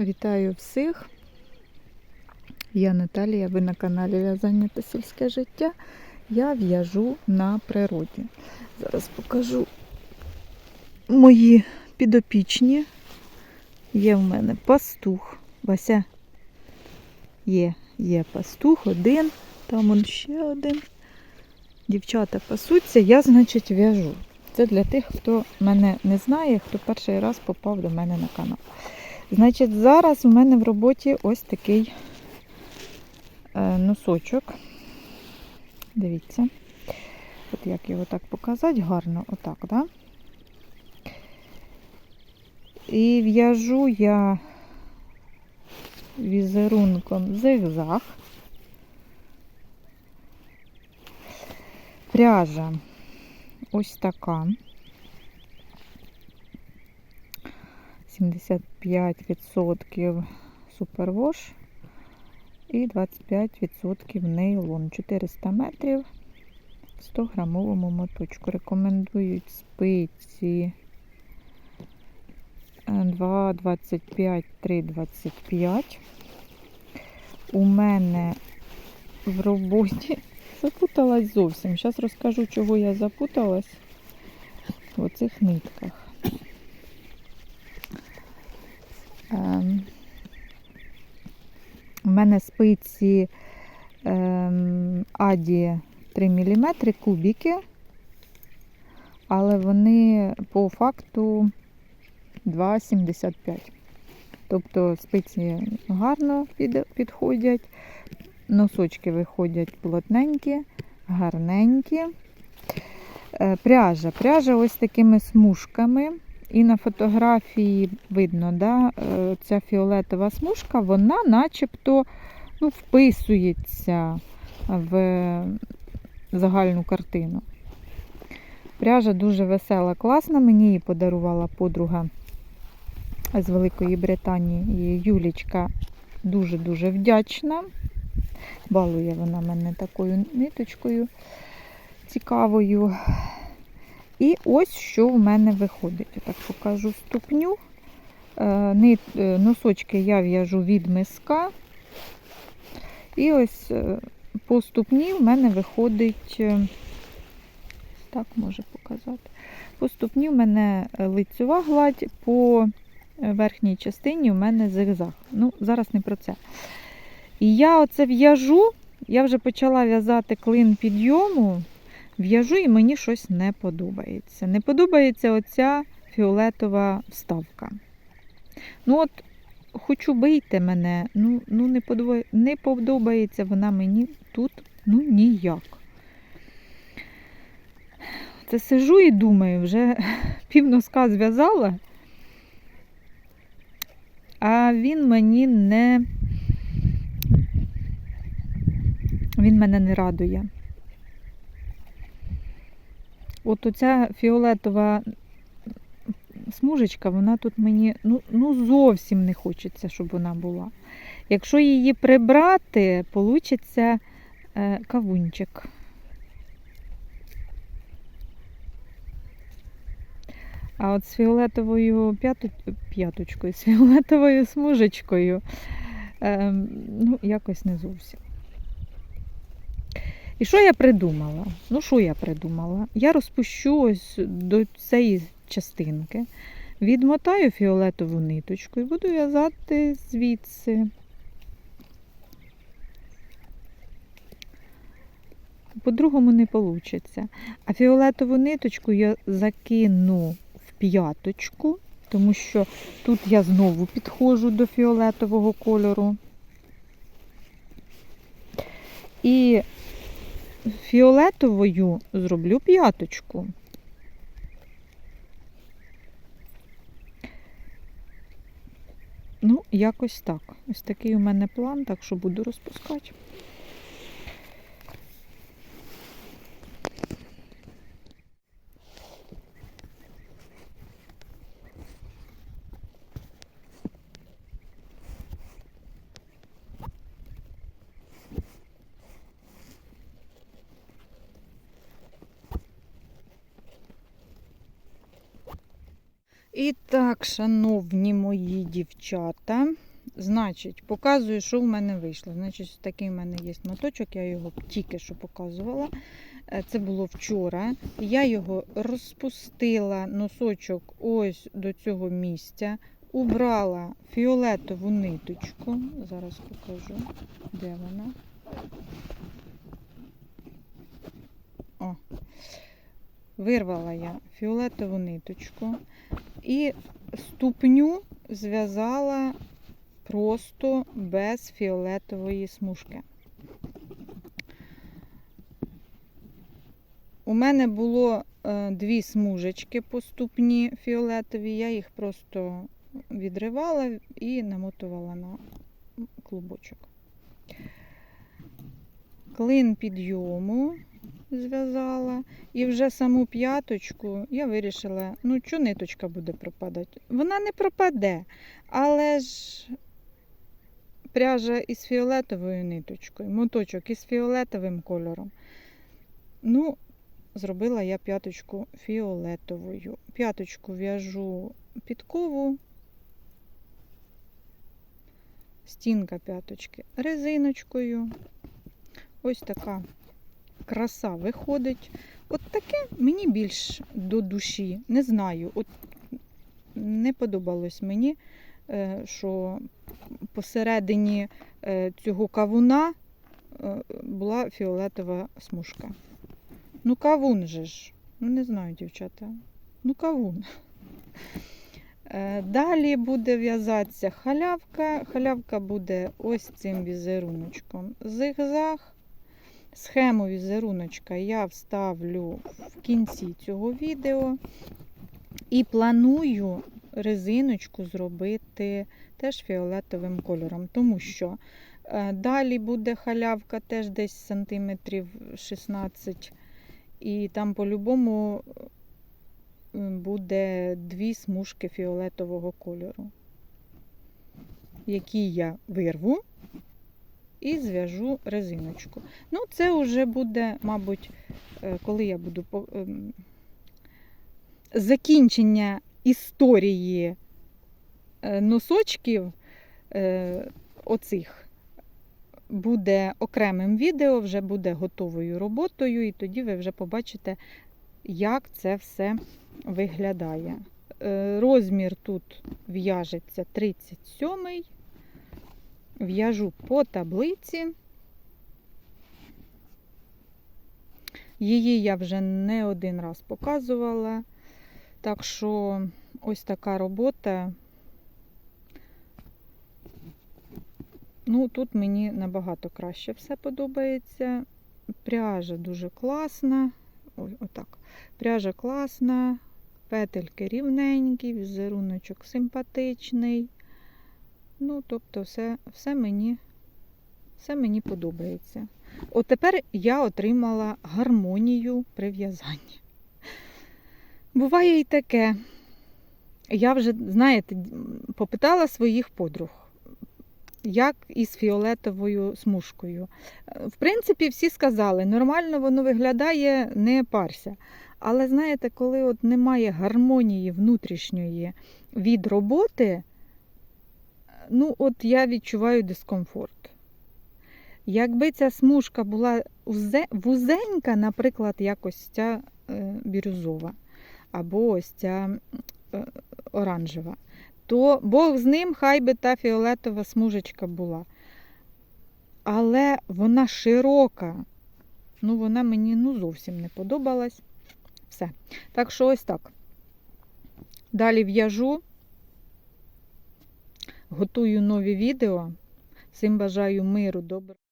Вітаю всіх. Я Наталія, ви на каналі В'язання та сільське життя. Я в'яжу на природі. Зараз покажу мої підопічні. Є в мене пастух. Вася. Є, є пастух один, там он ще один. Дівчата пасуться, я, значить, в'яжу. Це для тих, хто мене не знає, хто перший раз попав до мене на канал. Значить, зараз у мене в роботі ось такий е, носочок. Дивіться. От як його так показати гарно, отак, да? І в'яжу я візерунком зигзаг. Пряжа ось така. 75% супервош і 25% нейлон. 400 метрів 100 грамовому моточку. Рекомендують спиці 2,25, 3,25. У мене в роботі запуталась зовсім. Зараз розкажу, чого я запуталась в оцих нитках. У мене спиці ем, Аді 3 мм кубики, але вони по факту 2,75. Тобто спиці гарно підходять, носочки виходять плотненькі, гарненькі. Е, Пряжа. Пряжа ось такими смужками. І на фотографії видно, да, е, ця фіолетова смужка, вона начебто ну, вписується в загальну картину. Пряжа дуже весела, класна. Мені її подарувала подруга з Великої Британії. Юлічка дуже-дуже вдячна. Балує вона мене такою ниточкою цікавою. І ось що в мене виходить. Я так покажу ступню. Е, е, Носочки я в'яжу від миска. І ось е, по ступні в мене виходить, так може показати. По ступні в мене лицьова гладь, по верхній частині в мене зигзаг. Ну, зараз не про це. І я оце в'яжу, я вже почала в'язати клин підйому. В'яжу і мені щось не подобається. Не подобається оця фіолетова вставка. Ну от, хочу бийте мене, ну, ну не, подобає, не подобається вона мені тут ну ніяк. Це сижу і думаю, вже півноска зв'язала, а він мені не. Він мене не радує. От оця фіолетова смужечка, вона тут мені ну, ну зовсім не хочеться, щоб вона була. Якщо її прибрати, получиться е, кавунчик. А от з фіолетовою п'яту, п'яточкою, з фіолетовою смужечкою, е, ну, якось не зовсім. І що я придумала? Ну, що я придумала? Я розпущу ось до цієї частинки, відмотаю фіолетову ниточку і буду в'язати звідси. По-другому не вийде. А фіолетову ниточку я закину в п'яточку, тому що тут я знову підходжу до фіолетового кольору. І фіолетовою зроблю п'яточку. Ну, якось так. Ось такий у мене план, так що буду розпускати. І так, шановні мої дівчата, Значить, показую, що в мене вийшло. Значить, такий в мене є моточок, я його тільки що показувала. Е, Це було вчора. Я його розпустила носочок ось до цього місця, убрала фіолетову ниточку. Зараз покажу, де вона. Вирвала я фіолетову ниточку і ступню зв'язала просто без фіолетової смужки. У мене було е, дві смужечки по ступні фіолетові, я їх просто відривала і намотувала на клубочок. Клин підйому зв'язала. І вже саму п'яточку я вирішила, ну що ниточка буде пропадати? Вона не пропаде, але ж пряжа із фіолетовою ниточкою, моточок із фіолетовим кольором. Ну, зробила я п'яточку фіолетовою. П'яточку в'яжу підкову, стінка п'яточки резиночкою. Ось така краса виходить. От таке мені більш до душі. Не знаю. От не подобалось мені, е, що посередині е, цього кавуна е, була фіолетова смужка. Ну, кавун же ж. Ну, не знаю, дівчата. Ну, кавун. Далі буде в'язатися халявка. Халявка буде ось цим візеруночком. Зигзаг. Схему візеруночка я вставлю в кінці цього відео. І планую резиночку зробити теж фіолетовим кольором, тому що е, далі буде халявка теж десь сантиметрів 16, і там по-любому е, буде дві смужки фіолетового кольору, які я вирву і зв'яжу резиночку. Ну, це вже буде, мабуть, е, коли я буду ем, закінчення історії е, носочків е, оцих буде окремим відео, вже буде готовою роботою, і тоді ви вже побачите, як це все виглядає. Розмір тут в'яжеться 37 В'яжу по таблиці. Її я вже не один раз показувала. Так що ось така робота. Ну, тут мені набагато краще все подобається. Пряжа дуже класна. Ой, отак. Пряжа класна, петельки рівненькі, візеруночок симпатичний. Ну, тобто, все, все, мені, все мені подобається. От тепер я отримала гармонію при в'язанні. Буває і таке. Я вже, знаєте, попитала своїх подруг, як із фіолетовою смужкою. В принципі, всі сказали, нормально воно виглядає, не парся. Але знаєте, коли от немає гармонії внутрішньої від роботи, ну, от я відчуваю дискомфорт. Якби ця смужка була вузенька, наприклад, якось ця е, бірюзова, або ось ця е, оранжева, то Бог з ним, хай би та фіолетова смужечка була. Але вона широка. Ну, вона мені ну, зовсім не подобалась. Все. Так що ось так. Далі в'яжу, готую нові відео. Всім бажаю миру, доброго.